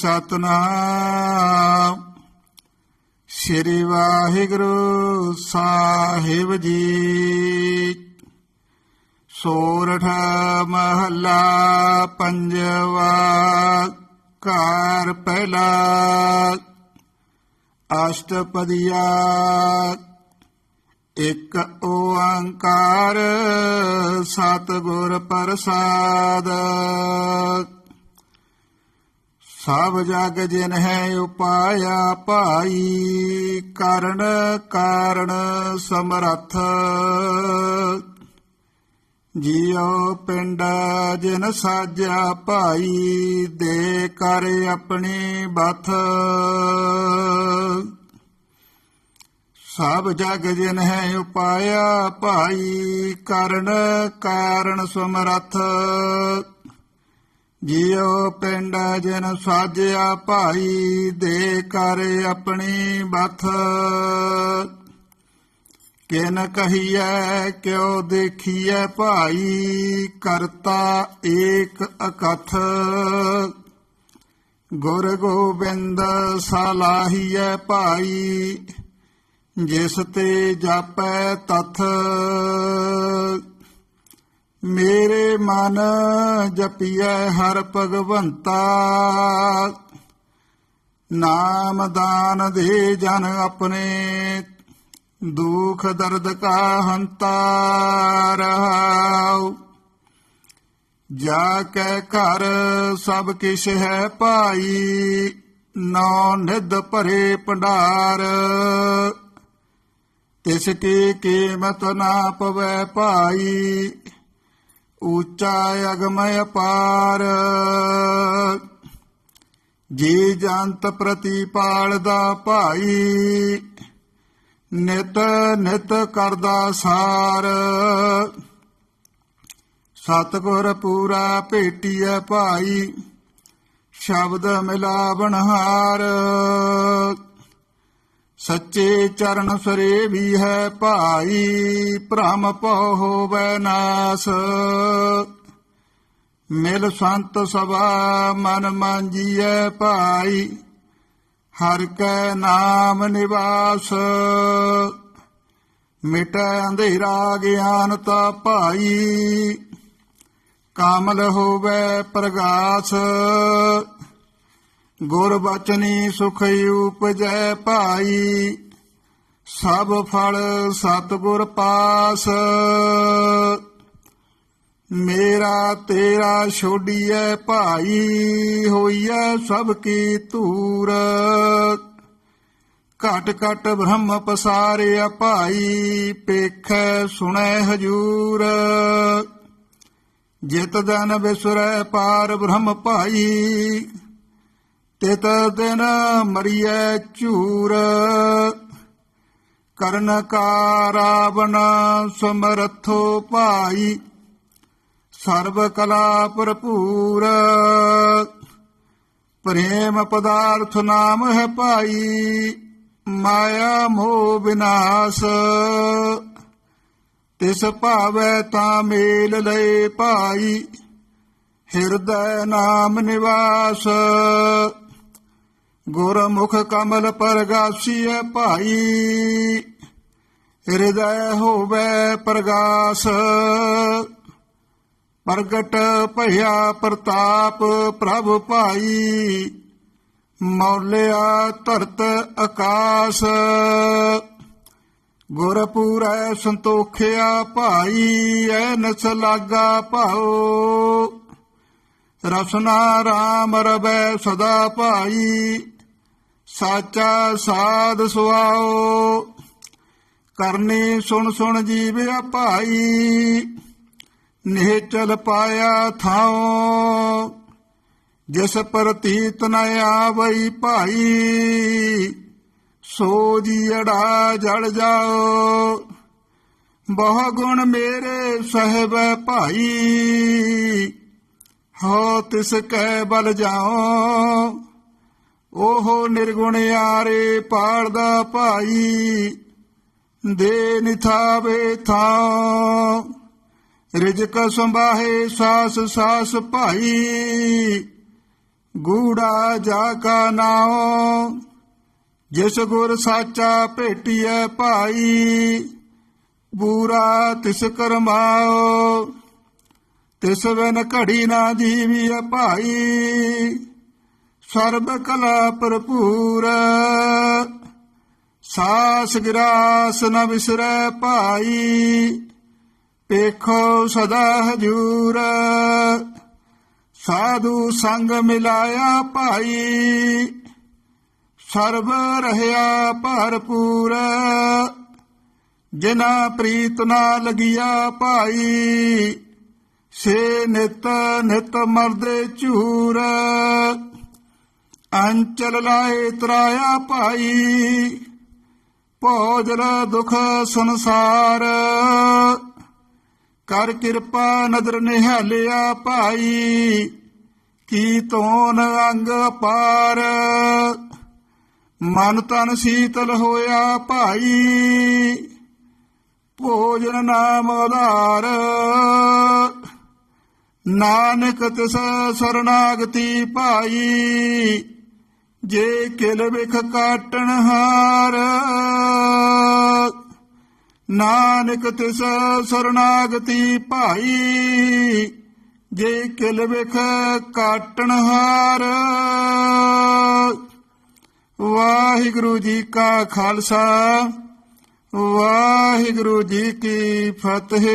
ਸਤਨਾਮ। ਸ੍ਰੀ ਵਾਹਿਗੁਰੂ ਸਾਹਿਬ ਜੀ। ਸੋਰਠ ਮਹੱਲਾ ਪੰਜਵਾ ਘਰ ਪਹਿਲਾ। ਅਸ਼ਟਪਦੀਆ ਇਕ ਓੰਕਾਰ ਸਤਿਗੁਰ ਪ੍ਰਸਾਦ। ਸਭ ਜਗ ਜਿਨ ਹੈ ਉਪਾਇਆ ਭਾਈ, ਕਰਨ ਕਾਰਣ ਸਮਰੱਥ। ਜੀਉ ਪਿੰਡ ਜਿਨ ਸਾਜਿਆ ਭਾਈ, ਦੇ ਕਰ ਆਪਣੀ ਬਥ। ਸਭ ਜਗ ਜਿਨ ਹੈ ਉਪਾਇਆ ਭਾਈ, ਕਰਨ ਕਾਰਣ ਸਮਰੱਥ। ਜੀਉ ਪਿੰਡ ਜਿਨ ਸਾਜਿਆ ਭਾਈ ਦੇ ਕਰ ਆਪਣੀ ਬਥ। ਕਿਨ ਕਹੀਐ, ਕਿਉ ਦੇਖੀਐ ਭਾਈ, ਕਰਤਾ ਏਕ ਅਕਥ। ਗੁਰ ਗੋਬਿੰਦ ਸਲਾਹੀਐ ਭਾਈ, ਜਿਸ ਤੇ ਜਾਪੈ ਤਥ। ਮੇਰੇ ਮਨ ਜਪੀਐ ਹਰ ਭਗਵੰਤਾ। ਨਾਮ ਦਾਨ ਦੇ ਜਨ ਆਪਣੇ, ਦੁਖ ਦਰਦ ਕਾ ਹੰਤਾ ਰਹਾਉ ਜਾ ਕੇ ਘਰ ਸਭ ਕਿਛ ਹੈ ਭਾਈ, ਨੌ ਨਿਧ ਭਰੇ ਭੰਡਾਰ। ਤਿਸ ਕੀ ਕੀਮਤ ਨਾ ਪਵੈ ਭਾਈ ਉੱਚਾ ਅਗਮ ਪਾਰ। ਜੀ ਜੰਤ ਪ੍ਰਤੀਪਾਲ ਦਾ ਭਾਈ, ਨਿਤ ਨਿਤ ਕਰਦਾ ਸਾਰ। ਸਤਿਗੁਰ ਪੂਰਾ ਭੇਟੀਐ ਭਾਈ, ਸ਼ਬਦ ਮਿਲਾਵਣ ਹਾਰ ਸੱਚੇ ਚਰਨ ਸਰੇ ਵੀ ਹੈ ਭਾਈ, ਭ੍ਰਮ ਪਉ ਹੋਵੈ ਨਾਸ। ਮਿਲ ਸੰਤ ਸਭਾ ਮਨ ਮਾਂਜੀਐ ਭਾਈ, ਹਰ ਕੈ ਨਾਮ ਨਿਵਾਸ। ਮਿਟੈ ਅੰਧੇਰਾ ਗਿਆਨ ਤਾ ਭਾਈ, ਕਾਮਲ ਹੋਵੇ ਪ੍ਰਗਾਸ। ਗੁਰ ਬਚਨੀ ਸੁਖ ਉਪਜੈ ਭਾਈ, ਸਭ ਫਲ ਸਤਿਗੁਰ ਪਾਸ। ਮੇਰਾ ਤੇਰਾ ਛੋਡੀਐ ਭਾਈ, ਹੋਈਐ ਸਭ ਕੀ ਧੂਰ। ਘਟ ਘਟ ਬ੍ਰਹਮ ਪਸਾਰਿਆ ਭਾਈ, ਪੇਖੈ ਸੁਣੈ ਹਜੂਰ। ਜਿਤ ਦਨ ਬਿਸਰੈ ਪਾਰ ਬ੍ਰਹਮ ਭਾਈ ਤਿਤ ਦਿਨ ਮਰੀਐ ਝੂਰ। ਕਰਨ ਕਾ ਰਾਵਣ ਸਮਰਥੋ ਭਾਈ। ਸਰਬ ਕਲਾ ਭਰਪੂਰ। ਪ੍ਰੇਮ ਪਦਾਰਥ ਨਾਮ ਹੈ ਭਾਈ। ਮਾਇਆ ਮੋਹ ਵਿਨਾਸ਼। ਤਿਸ ਭਾਵੈ ਤਾਂ ਮੇਲ ਲਏ ਭਾਈ। ਹਿਰਦੈ ਨਾਮ ਨਿਵਾਸ। ਗੁਰਮੁਖ ਕਮਲ ਪਰਗਾਸੀਐ ਭਾਈ, ਹਿਰਦੈ ਹੋਵੇ ਪ੍ਰਗਾਸ। ਪ੍ਰਗਟ ਭਇਆ ਪ੍ਰਤਾਪ ਪ੍ਰਭ ਭਾਈ, ਮੌਲਿਆ ਧਰਤ ਆਕਾਸ਼। ਗੁਰ ਸੰਤੋਖਿਆ ਭਾਈ ਐਨਸ ਲਾਗਾ ਭਾਉ। ਰਸਨਾ ਰਾਮ ਰਬੈ ਸਦਾ ਭਾਈ ਸਾਚਾ ਸਾਧ ਸੁਆਓ। ਕਰਨੀ ਸੁਣ ਸੁਣ ਜੀਵਿਆ ਭਾਈ ਨਿਹਚਲ ਪਾਇਆ ਥਾਉ। ਜਿਸ ਪ੍ਰਤੀਤ ਨ ਆਵਈ ਭਾਈ, ਸੋ ਜੀੜਾ ਜੜ ਜਾਓ। ਬਹੁ ਗੁਣ ਮੇਰੇ ਸਹਿਬ ਭਾਈ, ਹੋ ਤਿਸ ਕੈ ਬਲ ਜਾਓ ਉਹ ਨਿਰਗੁਣ ਯਾਰੇ ਪਾਲਦਾ ਭਾਈ, ਦੇ ਨਿਥਾਵੇ ਥਾਂ। ਰਿਜਕ ਸੰਭਾਹੇ ਸਾਸ ਸਾਸ ਭਾਈ, ਗੂੜਾ ਜਾ ਕਾ ਨਾਉ। ਜਿਸ ਗੁਰ ਸਾਚਾ ਭੇਟੀਐ ਭਾਈ, ਬੂਰਾ ਤਿਸ ਕਰਮਾਓ ਤਿਸ ਬਿਨ ਘੜੀ ਨਾ ਜੀਵੀਐ ਭਾਈ। ਸਰਬ ਕਲਾ ਭਰਪੂਰ। ਸਾਸ ਗਿਰਾਸ ਨ ਵਿਸਰੈ ਭਾਈ। ਪੇਖੋ ਸਦਾ ਹਜੂਰ। ਸਾਧੂ ਸੰਗ ਮਿਲਾਇਆ ਭਾਈ। ਸਰਬ ਰਹਿਆ ਭਰਪੂਰ। ਜਿਨਾ ਪ੍ਰੀਤ ਨਾ ਲਗਿਆ ਭਾਈ। ਸੇ ਨਿਤ ਨਿਤ ਮਰਦੇ ਝੂਰ। ਅੰਚਲ ਲਾਏ ਤਰਾਇਆ ਭਾਈ ਭੋਜਲ ਦੁਖ ਸੰਸਾਰ। ਕਰ ਕਿਰਪਾ ਨਦਰ ਨਿਹਾਲਿਆ ਭਾਈ, ਕੀ ਤੋਨ ਅੰਗ ਪਾਰ। ਮਨ ਤਨ ਸੀਤਲ ਹੋਇਆ ਭਾਈ, ਭੋਜਨ ਨਾਮ ਉਧਾਰ। ਨਾਨਕ ਤਿਸ ਸਰਨਾਗਤੀ ਭਾਈ ਜੇ ਕਿਲ ਵਿਖ ਕਾਟਣ ਹਾਰ, ਨਾਨਕ ਤਿਸ ਸਰਨਾਗਤੀ ਭਾਈ, ਜੇ ਕਿਲ ਵਿਖ ਕਾਟਣ ਹਾਰ, ਵਾਹਿਗੁਰੂ ਜੀ ਕਾ ਖਾਲਸਾ, ਵਾਹਿਗੁਰੂ ਜੀ ਕੀ ਫਤਿਹ।